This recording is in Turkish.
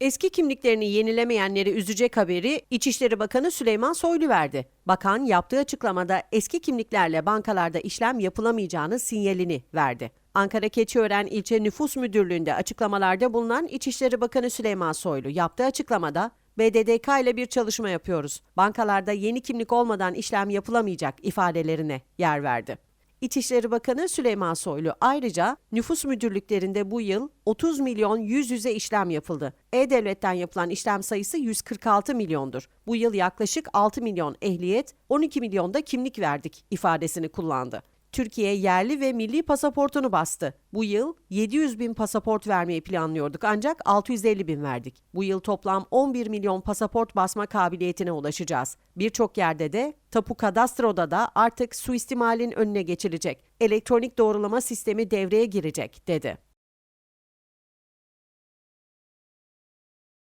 Eski kimliklerini yenilemeyenleri üzecek haberi İçişleri Bakanı Süleyman Soylu verdi. Bakan yaptığı açıklamada eski kimliklerle bankalarda işlem yapılamayacağını sinyalini verdi. Ankara Keçiören İlçe Nüfus Müdürlüğü'nde açıklamalarda bulunan İçişleri Bakanı Süleyman Soylu yaptığı açıklamada BDDK ile bir çalışma yapıyoruz. Bankalarda yeni kimlik olmadan işlem yapılamayacak ifadelerine yer verdi. İçişleri Bakanı Süleyman Soylu ayrıca nüfus müdürlüklerinde bu yıl 30 milyon yüz yüze işlem yapıldı. E-Devlet'ten yapılan işlem sayısı 146 milyondur. Bu yıl yaklaşık 6 milyon ehliyet, 12 milyon da kimlik verdik ifadesini kullandı. Türkiye yerli ve milli pasaportunu bastı. Bu yıl 700 bin pasaport vermeyi planlıyorduk ancak 650 bin verdik. Bu yıl toplam 11 milyon pasaport basma kabiliyetine ulaşacağız. Birçok yerde de tapu kadastroda da artık suistimalin önüne geçilecek. Elektronik doğrulama sistemi devreye girecek dedi.